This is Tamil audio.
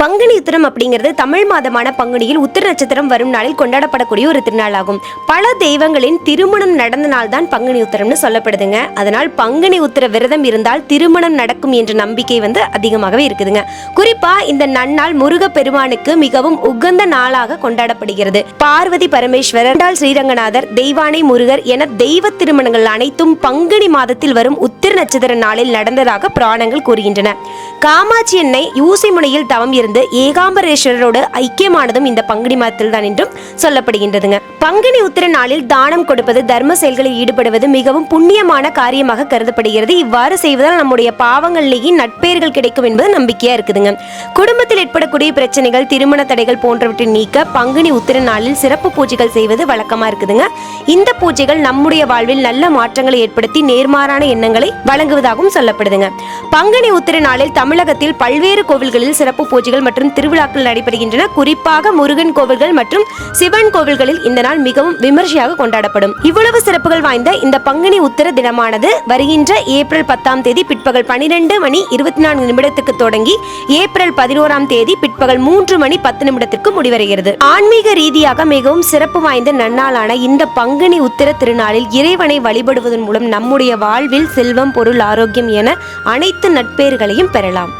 பங்குனி உத்திரம் அப்படிங்கிறது தமிழ் மாதமான பங்குனியில் உத்திர நட்சத்திரம் வரும் நாளில் கொண்டாடப்படக்கூடிய ஒரு திருநாள் ஆகும் பல தெய்வங்களின் திருமணம் நடந்த நாள் தான் பங்குனி உத்திரம்னு சொல்லப்படுதுங்க. அதனால் பங்குனி உத்திர விரதம் இருந்தால் திருமணம் நடக்கும் என்ற நம்பிக்கை வந்து அதிகமாகவே இருக்குதுங்க. குறிப்பா இந்த நன்னாள் முருக பெருமானுக்கு மிகவும் உகந்த நாளாக கொண்டாடப்படுகிறது. பார்வதி பரமேஸ்வரர் இரண்டாள் ஸ்ரீரங்கநாதர் தெய்வானை முருகர் என தெய்வ திருமணங்கள் அனைத்தும் பங்குனி மாதத்தில் வரும் உத்திர நட்சத்திர நாளில் நடந்ததாக புராணங்கள் கூறுகின்றன. காமாட்சி எண்ணெய் யூசி முனையில் தவம் இருந்து ஏகாம்பரேஸ்வரரோடு ஐக்கியமானதும் இந்த பங்குனி மாதத்தில் தான் என்றும் சொல்லப்படுகின்றதுங்க. பங்குனி உத்திர நாளில் தானம் கொடுப்பது தர்ம செயல்களில் ஈடுபடுவது மிகவும் புண்ணியமான காரியமாக கருதப்படுகிறது. இவ்வாறு செய்வதால் நம்முடைய பாவங்களிலேயே நட்பெயர்கள் கிடைக்கும் என்பது நம்பிக்கையா இருக்குதுங்க. குடும்பத்தில் ஏற்படக்கூடிய பிரச்சனைகள் திருமண தடைகள் போன்றவற்றை நீக்க பங்குனி உத்திர நாளில் சிறப்பு பூஜைகள் செய்வது வழக்கமா இருக்குதுங்க. இந்த பூஜைகள் நம்முடைய வாழ்வில் நல்ல மாற்றங்களை ஏற்படுத்தி நேர்மாறான எண்ணங்களை வழங்குவதாகவும் சொல்லப்படுதுங்க. பங்குனி உத்திர நாளில் தமிழகத்தில் பல்வேறு கோவில்களில் சிறப்பு பூஜைகள் மற்றும் திருவிழாக்கள் நடைபெறுகின்றன. குறிப்பாக முருகன் கோவில்கள் மற்றும் சிவன் கோவில்களில் இந்த நாள் மிகவும் விமர்சையாக கொண்டாடப்படும். இவ்வளவு சிறப்புகள் வாய்ந்த இந்த பங்குனி உத்தர தினமானது வருகின்ற ஏப்ரல் பத்தாம் தேதி பிற்பகல் பனிரெண்டு மணி இருபத்தி நான்கு நிமிடத்துக்கு தொடங்கி ஏப்ரல் பதினோராம் தேதி பிற்பகல் மூன்று மணி பத்து நிமிடத்திற்கு முடிவடைகிறது. ஆன்மீக ரீதியாக மிகவும் சிறப்பு வாய்ந்த நன்னாளான இந்த பங்குனி உத்திர திருநாளில் இறைவனை வழிபடுவதன் மூலம் நம்முடைய வாழ்வில் செல்வம் பொருள் ஆரோக்கியம் என அனைத்து நட்பேறுகளையும் பெறலாம்.